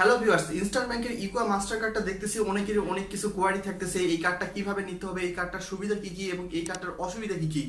Hello viewers ইনস্টার ব্যাংকের ইকোয়া master কার্ডটা দেখতেছি, অনেকের অনেক কিছু কোয়ারি থাকতেছে, এই কার্ডটা কীভাবে নিতে হবে, এই কার্ডটার সুবিধা কি কি এবং এই কার্ডটার অসুবিধা কি কি।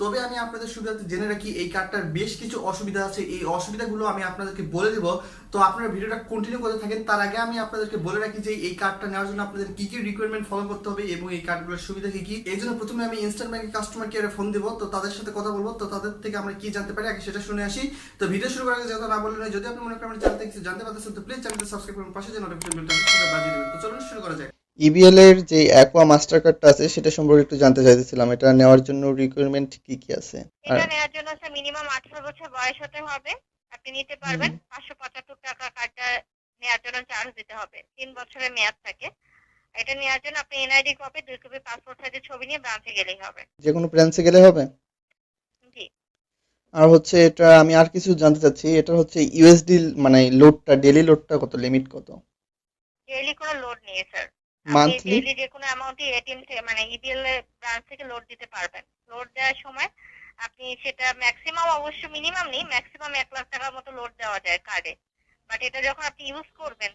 তবে আমি আপনাদের সুবিধাতে জেনে রাখি, এই কার্ডটার বেশ কিছু অসুবিধা আছে। এই অসুবিধাগুলো আমি আপনাদেরকে বলে দেব। তো আপনারা ভিডিওটা কন্টিনিউ করতে থাকেন। তার আগে আমি আপনাদেরকে বলে রাখি যে, এই কার্ডটা নেওয়ার জন্য আপনাদের কি কি রিকোয়ারমেন্ট ফলো করতে হবে এবং এই কার্ডগুলোর সুবিধা কি কি? এই জন্য প্রথমে আমি ইনস্টার ব্যাংকের কাস্টমার কেয়ারে ফোন দেবো। তো তাদের সাথে কথা বলব। তো তাদের থেকে আমরা কি জানতে পারি? আগে সেটা শুনে আসি। তো ভিডিও শুরু করার আগে যেহেতু না বললেন যদি আপনি মনে করেন থেকে কিছু জানতে পারতেছেন, তো প্লিজ চ্যানেলটা সাবস্ক্রাইব করুন। পাশে যে নোটিফিকেশন বেলটা বাজিয়ে দেবেন। তো চলুন শুরু করা যাক। ইবিএল এর যে অ্যাকোয়া মাস্টার কার্ডটা আছে সেটা সম্পর্কে একটু জানতে চাইতেছিলাম। এটা নেওয়ার জন্য রিকোয়ারমেন্ট কি কি আছে? এটা নেওয়ার জন্য স্যার মিনিমাম আঠারো বছর বয়স হতে হবে। আপনি নিতে পারবেন। পাঁচশো পঁচাত্তর টাকা কার্ডটা নেওয়ার জন্য চার্জ দিতে হবে। তিন বছরের মেয়াদ থাকে। এটা নেওয়ার জন্য আপনি এনআইডি কপি দুই কপি পাসপোর্ট সাইজের ছবি নিয়ে ব্রাঞ্চে গেলেই হবে। যে কোনো ব্রাঞ্চে গেলে হবে? আর হচ্ছে এটা আমি আর কিছু জানতে চাচ্ছি। এটা হচ্ছে ইউএসডি মানে লোডটা ডেলি লোডটা কত লিমিট কত? ডেইলি কোনো লোড নেই স্যার মান্থলি যে কোনো অ্যামাউন্টই এটিএম থেকে মানে ইবিএল ব্রাঞ্চ থেকে লোড দিতে পারবেন। লোড দেওয়ার সময় আপনি সেটা ম্যাক্সিমাম অবশ্য মিনিমাম নেই ম্যাক্সিমাম এক লাখ টাকার মতো লোড দেওয়া যায় কার্ডে বাট এটা যখন আপনি ইউজ করবেন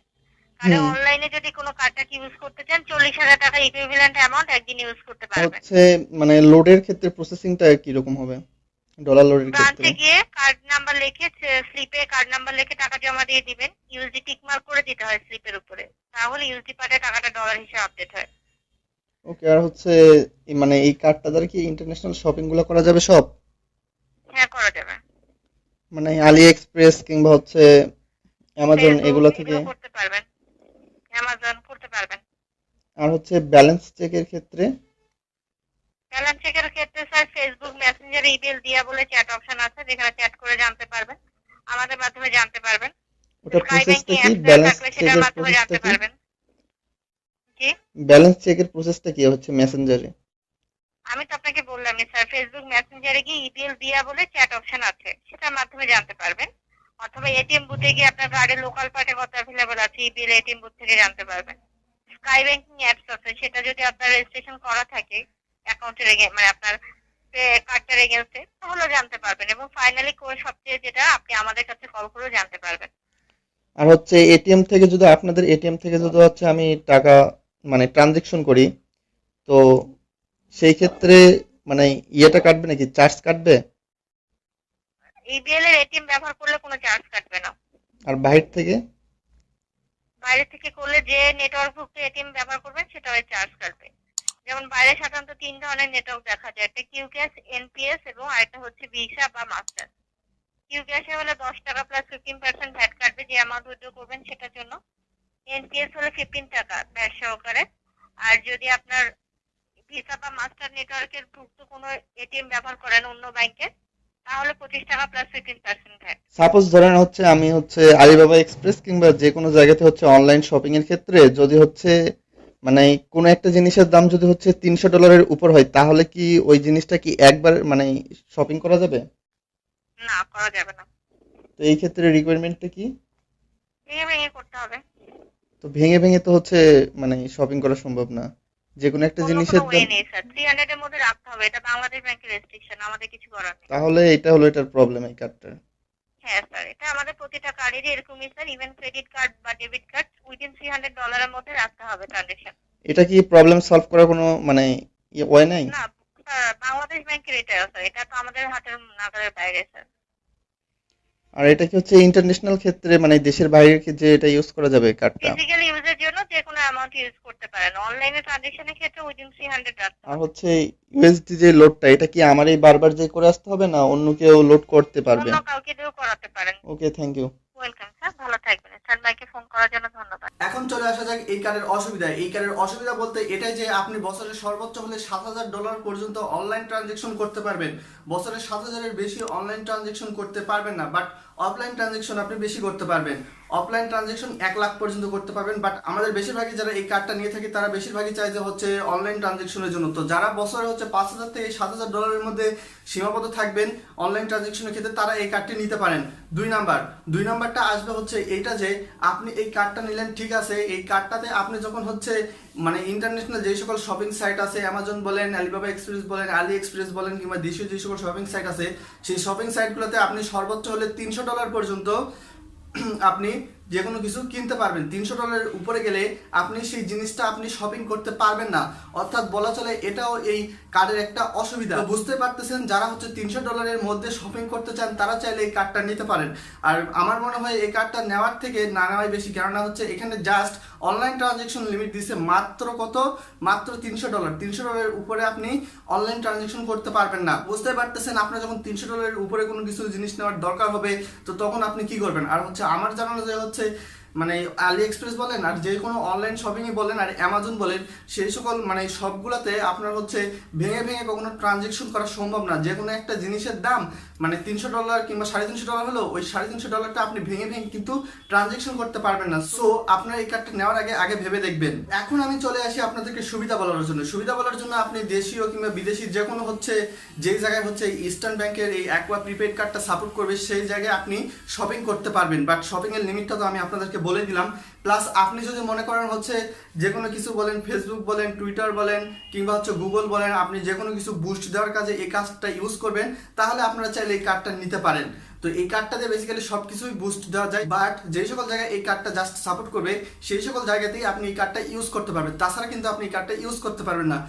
কার্ডে অনলাইনে যদি কোনো কার্ডটাকে ইউজ করতে চান চল্লিশ হাজার টাকা ইকুইভ্যালেন্ট অ্যামাউন্ট একদিন ইউজ করতে পারবেন। হচ্ছে মানে লোডের ক্ষেত্রে প্রসেসিংটা কি রকম হবে? ডলার লোডের ক্ষেত্রে? ব্রাঞ্চে গিয়ে কার্ড নাম্বার লিখে স্লিপে কার্ড নাম্বার লিখে টাকা জমা দিয়ে দিবেন। ইউএসডি টিক মার্ক করে দিতে হয় স্লিপের উপরে। তাহলে ইউএসডি পার্টে টাকাটা ডলার হিসেবে আপডেট হয়। ওকে আর হচ্ছে মানে এই কার্ডটা দ্বারা কি ইন্টারন্যাশনাল শপিংগুলো করা যাবে সব? হ্যাঁ করা যাবে। মানে আলি এক্সপ্রেস কিংবা হচ্ছে অ্যামাজন এগুলো থেকে? করতে পারবেন। অ্যামাজন করতে পারবেন। আর হচ্ছে ব্যালেন্স চেকের ক্ষেত্রে? ব্যালেন্স চেকের ক্ষেত্রে স্যার ফেসবুক মেসেঞ্জার ইমেল দিয়া বলে চ্যাট অপশন আছে যেখানে চ্যাট করে জানতে পারবেন। আমাদের মাধ্যমে জানতে পারবেন। ওটা স্কাই প্রসেসটা কি ব্যালেন্স চেকের প্রসেসটা কি? ব্যালেন্স চেকের প্রসেসটা কি হচ্ছে মেসেঞ্জারে আমি তো আপনাকে বললাম স্যার ফেসবুক মেসেঞ্জারে গিয়ে ইমেল দিয়া বলে চ্যাট অপশন আছে। সেটার মাধ্যমে জানতে পারবেন। অথবা এটিএম বুথে গিয়ে আপনার গাড়ির লোকাল পার্টে কত অ্যাভেলেবল আছে ইবিএল এটিএম বুথ থেকে জানতে পারবেন। স্কাই ব্যাংকিং অ্যাপস আছে সেটা যদি আপনার রেজিস্ট্রেশন করা থাকে অ্যাকাউন্টের মানে আপনার কার্ডটার এগেনস্টে তাহলে জানতে পারবেন। এবং ফাইনালি কোন সবচেয়ে যেটা আপনি আমাদের কাছে কল করেও জানতে পারবেন। আর হচ্ছে এটিএম থেকে যদি আপনাদের এটিএম থেকে যদি হচ্ছে আমি টাকা মানে ট্রানজেকশন করি তো সেই ক্ষেত্রে মানে ইয়েটা কাটবে নাকি? চার্জ কাটবে? ইবিএল এর এটিএম ব্যবহার করলে কোনো চার্জ কাটবে না। আর বাহির থেকে? বাইরে থেকে করলে যে নেটওয়ার্কভুক্ত এটিএম ব্যবহার করবেন সেটা ওই চার্জ কাটবে। যেমন বাইরে সাধারণত তিন ধরনের নেটওয়ার্ক দেখা যায়। একটা কিউ ক্যাশ এনপিএস এবং আরেকটা হচ্ছে ভিসা বা মাস্টার কিউ ক্যাশে হলে দশ টাকা প্লাস ফিফটিন পার্সেন্ট ভ্যাট যে অ্যামাউন্ট উইথড্র করবেন সেটার জন্য। এনপিএস হলে ফিফটিন টাকা ভ্যাট সহকারে। আর যদি আপনার ভিসা বা মাস্টার নেটওয়ার্কের ভুক্ত কোনো এটিএম ব্যবহার করেন অন্য ব্যাংকের তাহলে পঁচিশ টাকা plus fifteen percent VAT suppose ধরেন হচ্ছে আমি হচ্ছে আলিবাবা এক্সপ্রেস কিংবা যে কোনো জায়গাতে হচ্ছে অনলাইন শপিং এর ক্ষেত্রে যদি হচ্ছে মানে কোনো একটা জিনিসের দাম যদি হচ্ছে তিনশো ডলারের উপর হয় তাহলে কি ওই জিনিসটা কি একবার মানে শপিং করা যাবে? না করা যাবে না। তো এই ক্ষেত্রে রিকোয়ারমেন্টটা কি? ভেঙে ভেঙে করতে হবে। তো ভেঙে ভেঙে তো হচ্ছে মানে শপিং করা সম্ভব না। যে কোনো একটা জিনিসের দাম নেই স্যার থ্রি হান্ড্রেড এর মধ্যে রাখতে হবে এটা বাংলাদেশ ব্যাংকের রেস্ট্রিকশন আমাদের কিছু করার নেই। তাহলে এটা হলো এটার প্রবলেম এই কার্ডটার হ্যাঁ স্যার এটা আমাদের প্রতিটা কার্ডেরই এরকমই স্যার ইভেন ক্রেডিট কার্ড বা debit card within three hundred ডলারের মধ্যে রাখতে হবে ট্রানজেকশন এটা কি প্রবলেম সলভ করার কোনো মানে ওয়ে নাই? না বাংলাদেশ ব্যাংকের এটা স্যার এটা তো আমাদের হাতের নাগালের বাইরে স্যার আর এটা কি হচ্ছে ইন্টারন্যাশনাল ক্ষেত্রে মানে দেশের বাইরে যে এটা ইউজ করা যাবে কার্ডটা ফিজিক্যাল ইউজের জন্য যে কোনো অ্যামাউন্ট ইউজ করতে পারেন। অনলাইনে ট্রানজেকশনের ক্ষেত্রে উইদিন থ্রি হান্ড্রেড রাখতে আর হচ্ছে ইউএসডি যে লোডটা এটা কি আমারই বারবার যে করে আসতে হবে না অন্য কেউ লোড করতে পারবে? অন্য কাউকে দিয়েও করাতে পারেন। Okay thank you welcome sir ভালো থাকবেন। স্যার ব্যাংকে ফোন করার জন্য ধন্যবাদ। এখন চলে আসা যাক এই কার্ডের অসুবিধা। এই কার্ডের অসুবিধা বলতে এটাই যে আপনি বছরে সর্বোচ্চ হলে সাত হাজার ডলার পর্যন্ত অনলাইন ট্রানজেকশন করতে পারবেন। বছরে সাত হাজারের বেশি অনলাইন ট্রানজেকশন করতে পারবেন না বাট অফলাইন ট্রানজেকশন আপনি বেশি করতে পারবেন। অফলাইন ট্রানজেকশন এক লাখ পর্যন্ত করতে পারবেন বাট আমাদের বেশিরভাগই যারা এই কার্ডটা নিয়ে থাকি, তারা বেশিরভাগই চায় যে হচ্ছে অনলাইন ট্রানজেকশনের জন্য। তো যারা বছরে হচ্ছে পাঁচ হাজার থেকে সাত হাজার ডলারের মধ্যে সীমাবদ্ধ থাকবেন অনলাইন ট্রানজেকশনের ক্ষেত্রে, তারা এই কার্ডটি নিতে পারেন। দুই নাম্বার, দুই নাম্বারটা আসবে হচ্ছে এইটা যে আপনি এই কার্ডটা নিলেন, ঠিক আছে। এই কার্ডটাতে আপনি যখন হচ্ছে মানে ইন্টারন্যাশনাল যে সকল শপিং সাইট আছে অ্যামাজন বলেন আলিবাবা এক্সপ্রেস বলেন আলি এক্সপ্রেস বলেন, কিংবা দেশীয় যে সকল শপিং সাইট আছে, সেই শপিং সাইটগুলোতে আপনি সর্বোচ্চ হলে তিনশো ডলার পর্যন্ত আপনি যে কোনো কিছু কিনতে পারবেন। তিনশো ডলারের উপরে গেলে আপনি সেই জিনিসটা আপনি শপিং করতে পারবেন না। অর্থাৎ বলা চলে এটাও এই কার্ডের একটা অসুবিধা। বুঝতে পারতেছেন, যারা হচ্ছে তিনশো ডলারের মধ্যে শপিং করতে চান, তারা চাইলে এই কার্ডটা নিতে পারেন। আর আমার মনে হয় এই কার্ডটা নেওয়ার থেকে না নেওয়াই বেশি, কেননা হচ্ছে এখানে জাস্ট অনলাইন ট্রানজেকশন লিমিট দিছে মাত্র কত? মাত্র তিনশো ডলার। তিনশো ডলারের উপরে আপনি অনলাইন ট্রানজেকশন করতে পারবেন না। বুঝতে পারতেছেন, আপনার যখন তিনশো ডলারের উপরে কোনো কিছু জিনিস নেওয়ার দরকার হবে, তো তখন আপনি কি করবেন? আর হচ্ছে আমার জানানো যে হচ্ছে você মানে আলি এক্সপ্রেস বলেন আর যে কোনো অনলাইন শপিংয়ে বলেন আর অ্যামাজন বলেন, সেই সকল মানে সবগুলাতে আপনার হচ্ছে ভেঙে ভেঙে কখনো ট্রানজেকশন করা সম্ভব না। যে কোনো একটা জিনিসের দাম মানে তিনশো ডলার কিংবা সাড়ে তিনশো ডলার হলো ওই সাড়ে তিনশো ডলারটা আপনি ভেঙে ভেঙে কিন্তু ট্রানজেকশন করতে পারবেন না। সো আপনার এই কার্ডটা নেওয়ার আগে আগে ভেবে দেখবেন। এখন আমি চলে আসি আপনাদেরকে সুবিধা বলার জন্য। সুবিধা বলার জন্য আপনি দেশীয় কিংবা বিদেশি যে কোনো হচ্ছে, যেই জায়গায় হচ্ছে ইস্টার্ন ব্যাংকের এই অ্যাকোয়া প্রিপেড কার্ডটা সাপোর্ট করবে, সেই জায়গায় আপনি শপিং করতে পারবেন। বাট শপিংয়ের লিমিটটা তো আমি আপনাদেরকে বলে দিলাম। প্লাস আপনি যদি মনে করেন হচ্ছে যে কোনো কিছু বলেন ফেসবুক বলেন টুইটার বলেন, কিংবা হচ্ছে গুগল বলেন, আপনি যে কোনো কিছু বুস্ট দেওয়ার কাজে এই কাজটা ইউজ করবেন, তাহলে আপনারা চাইলে এই কার্ডটা নিতে পারেন। তো এই কার্ডটাতে বেসিক্যালি সব কিছুই বুস্ট দেওয়া যায় বাট যেই সকল জায়গায় এই কার্ডটা জাস্ট সাপোর্ট করবে, সেই সকল জায়গাতেই আপনি এই কার্ডটা ইউজ করতে পারবেন। তাছাড়া কিন্তু আপনি এই কার্ডটা ইউজ করতে পারবেন না।